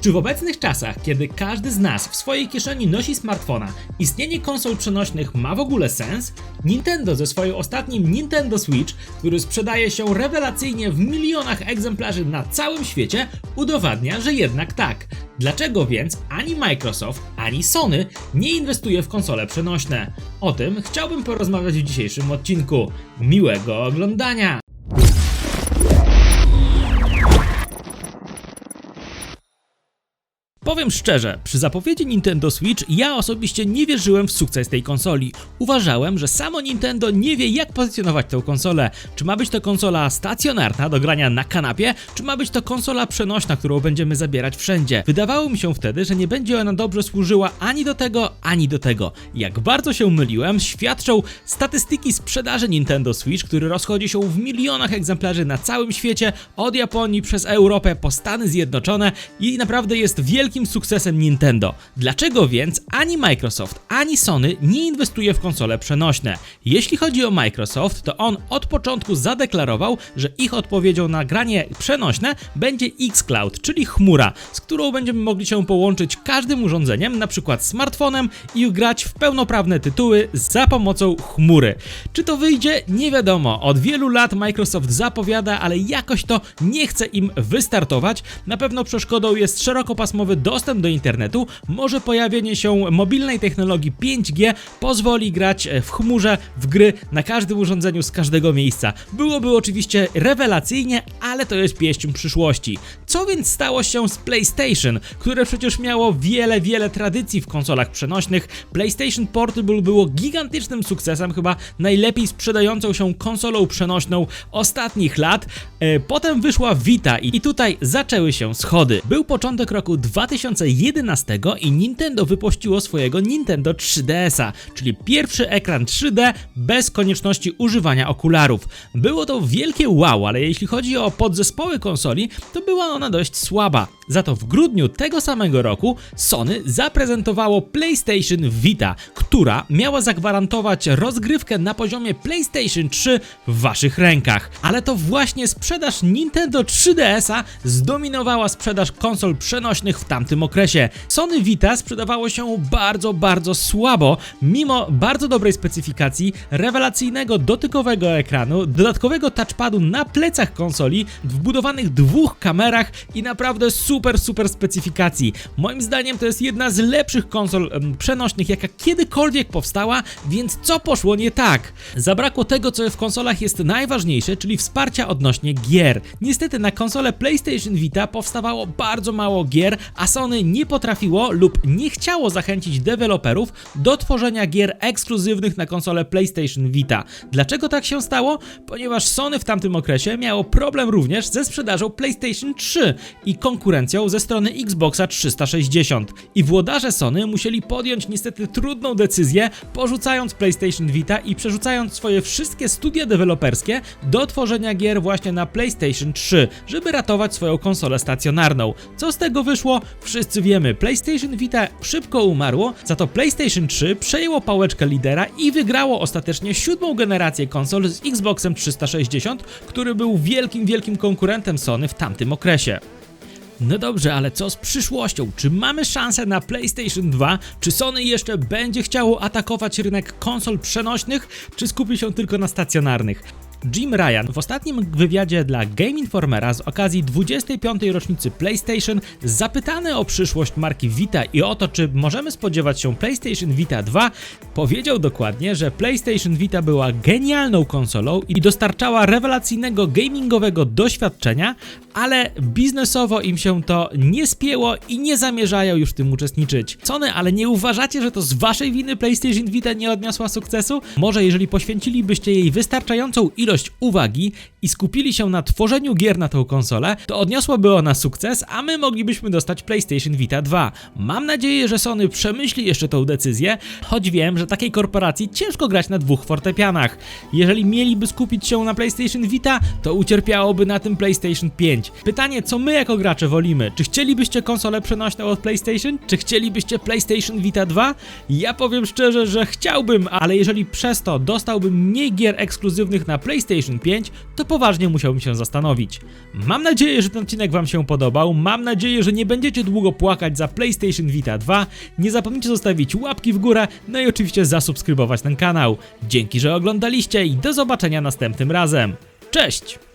Czy w obecnych czasach, kiedy każdy z nas w swojej kieszeni nosi smartfona, istnienie konsol przenośnych ma w ogóle sens? Nintendo ze swoim ostatnim Nintendo Switch, który sprzedaje się rewelacyjnie w milionach egzemplarzy na całym świecie, udowadnia, że jednak tak. Dlaczego więc ani Microsoft, ani Sony nie inwestuje w konsole przenośne? O tym chciałbym porozmawiać w dzisiejszym odcinku. Miłego oglądania! Powiem szczerze, przy zapowiedzi Nintendo Switch ja osobiście nie wierzyłem w sukces tej konsoli. Uważałem, że samo Nintendo nie wie jak pozycjonować tę konsolę. Czy ma być to konsola stacjonarna do grania na kanapie, czy ma być to konsola przenośna, którą będziemy zabierać wszędzie. Wydawało mi się wtedy, że nie będzie ona dobrze służyła ani do tego, ani do tego. Jak bardzo się myliłem, świadczą statystyki sprzedaży Nintendo Switch, który rozchodzi się w milionach egzemplarzy na całym świecie, od Japonii przez Europę po Stany Zjednoczone i naprawdę jest wielkim sukcesem Nintendo. Dlaczego więc ani Microsoft, ani Sony nie inwestuje w konsole przenośne? Jeśli chodzi o Microsoft, to on od początku zadeklarował, że ich odpowiedzią na granie przenośne będzie xCloud, czyli chmura, z którą będziemy mogli się połączyć każdym urządzeniem, na przykład smartfonem i grać w pełnoprawne tytuły za pomocą chmury. Czy to wyjdzie? Nie wiadomo. Od wielu lat Microsoft zapowiada, ale jakoś to nie chce im wystartować. Na pewno przeszkodą jest szerokopasmowy dostęp do internetu. Może pojawienie się mobilnej technologii 5G pozwoli grać w chmurze w gry na każdym urządzeniu z każdego miejsca. Byłoby oczywiście rewelacyjnie, ale to jest pieśń przyszłości. Co więc stało się z PlayStation, które przecież miało wiele, wiele tradycji w konsolach przenośnych. PlayStation Portable było gigantycznym sukcesem, chyba najlepiej sprzedającą się konsolą przenośną ostatnich lat. E, Potem wyszła Vita i tutaj zaczęły się schody. Był początek roku 2011 i Nintendo wypuściło swojego Nintendo 3DS-a, czyli pierwszy ekran 3D bez konieczności używania okularów. Było to wielkie wow, ale jeśli chodzi o podzespoły konsoli, to była ona dość słaba. Za to w grudniu tego samego roku Sony zaprezentowało PlayStation Vita, która miała zagwarantować rozgrywkę na poziomie PlayStation 3 w waszych rękach. Ale to właśnie sprzedaż Nintendo 3DS-a zdominowała sprzedaż konsol przenośnych w tamtym okresie. Sony Vita sprzedawało się bardzo, bardzo słabo, mimo bardzo dobrej specyfikacji, rewelacyjnego dotykowego ekranu, dodatkowego touchpadu na plecach konsoli, wbudowanych dwóch kamerach i naprawdę super, super specyfikacji. Moim zdaniem to jest jedna z lepszych konsol em, przenośnych, jaka kiedykolwiek powstała, więc co poszło nie tak? Zabrakło tego, co w konsolach jest najważniejsze, czyli wsparcia odnośnie gier. Niestety na konsolę PlayStation Vita powstawało bardzo mało gier, a Sony nie potrafiło lub nie chciało zachęcić deweloperów do tworzenia gier ekskluzywnych na konsolę PlayStation Vita. Dlaczego tak się stało? Ponieważ Sony w tamtym okresie miało problem również ze sprzedażą PlayStation 3 i konkurencją ze strony Xboxa 360. I włodarze Sony musieli podjąć niestety trudną decyzję, porzucając PlayStation Vita i przerzucając swoje wszystkie studia deweloperskie do tworzenia gier właśnie na PlayStation 3, żeby ratować swoją konsolę stacjonarną. Co z tego wyszło? Wszyscy wiemy, PlayStation Vita szybko umarło, za to PlayStation 3 przejęło pałeczkę lidera i wygrało ostatecznie siódmą generację konsol z Xboxem 360, który był wielkim, wielkim konkurentem Sony w tamtym okresie. No dobrze, ale co z przyszłością? Czy mamy szansę na PlayStation 2? Czy Sony jeszcze będzie chciało atakować rynek konsol przenośnych, czy skupi się tylko na stacjonarnych? Jim Ryan w ostatnim wywiadzie dla Game Informera z okazji 25. rocznicy PlayStation, zapytany o przyszłość marki Vita i o to, czy możemy spodziewać się PlayStation Vita 2, powiedział dokładnie, że PlayStation Vita była genialną konsolą i dostarczała rewelacyjnego gamingowego doświadczenia, ale biznesowo im się to nie spięło i nie zamierzają już w tym uczestniczyć. Sony, ale nie uważacie, że to z waszej winy PlayStation Vita nie odniosła sukcesu? Może jeżeli poświęcilibyście jej wystarczającą ilość uwagi i skupili się na tworzeniu gier na tą konsolę, to odniosłaby ona sukces, a my moglibyśmy dostać PlayStation Vita 2. Mam nadzieję, że Sony przemyśli jeszcze tą decyzję, choć wiem, że takiej korporacji ciężko grać na dwóch fortepianach. Jeżeli mieliby skupić się na PlayStation Vita, to ucierpiałoby na tym PlayStation 5. 5. Pytanie, co my jako gracze wolimy? Czy chcielibyście konsolę przenośną od PlayStation? Czy chcielibyście PlayStation Vita 2? Ja powiem szczerze, że chciałbym, ale jeżeli przez to dostałbym mniej gier ekskluzywnych na PlayStation 5, to poważnie musiałbym się zastanowić. Mam nadzieję, że ten odcinek Wam się podobał. Mam nadzieję, że nie będziecie długo płakać za PlayStation Vita 2. Nie zapomnijcie zostawić łapki w górę, no i oczywiście zasubskrybować ten kanał. Dzięki, że oglądaliście i do zobaczenia następnym razem. Cześć!